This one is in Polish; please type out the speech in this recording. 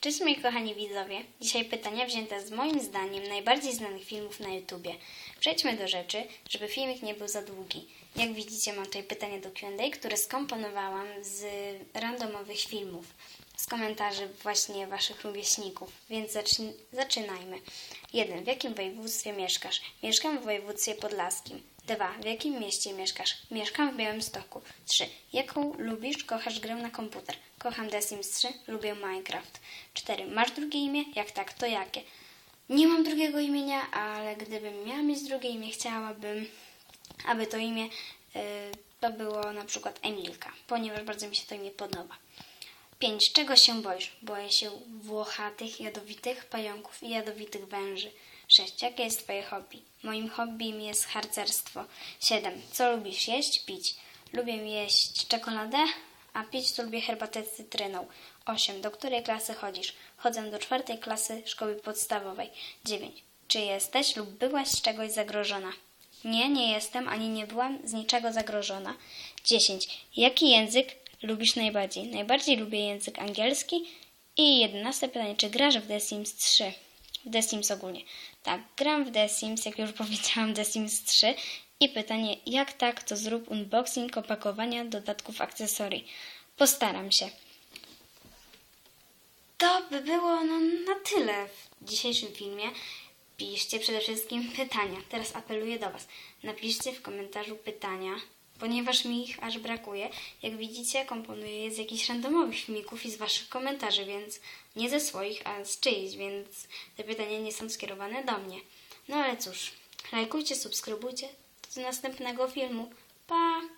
Cześć moi kochani widzowie. Dzisiaj pytania wzięte z moim zdaniem najbardziej znanych filmów na YouTubie. Przejdźmy do rzeczy, żeby filmik nie był za długi. Jak widzicie mam tutaj pytania do Q&A, które skomponowałam z randomowych filmów, z komentarzy właśnie waszych rówieśników, więc zacznij, zaczynajmy. 1. W jakim województwie mieszkasz? Mieszkam w województwie podlaskim. 2. W jakim mieście mieszkasz? Mieszkam w Białymstoku. 3. Jaką lubisz, kochasz grę na komputer? Kocham The Sims 3, lubię Minecraft. 4. Masz drugie imię? Jak tak, to jakie? Nie mam drugiego imienia, ale gdybym miała mieć drugie imię, chciałabym, aby to imię y, to było na przykład Emilka, ponieważ bardzo mi się to imię podoba. 5. Czego się boisz? Boję się włochatych, jadowitych pająków i jadowitych węży. 6. Jakie jest Twoje hobby? Moim hobbym jest harcerstwo. 7. Co lubisz jeść? Pić. Lubię jeść czekoladę, a pić to lubię herbatę z cytryną. 8. Do której klasy chodzisz? Chodzę do czwartej klasy szkoły podstawowej. 9. Czy jesteś lub byłaś z czegoś zagrożona? Nie, nie jestem, ani nie byłam z niczego zagrożona. 10. Jaki język lubisz najbardziej? Najbardziej lubię język angielski. I 11 pytanie, czy grasz w The Sims 3? W The Sims ogólnie. Tak, gram w The Sims, jak już powiedziałam, The Sims 3. I pytanie, jak tak, to zrób unboxing opakowania dodatków akcesorii. Postaram się. To by było no, na tyle w dzisiejszym filmie. Piszcie przede wszystkim pytania. Teraz apeluję do Was. Napiszcie w komentarzu pytania, ponieważ mi ich aż brakuje. Jak widzicie, komponuję je z jakichś randomowych filmików i z Waszych komentarzy, więc nie ze swoich, a z czyichś, więc te pytania nie są skierowane do mnie. No ale cóż, lajkujcie, subskrybujcie. Do następnego filmu. Pa!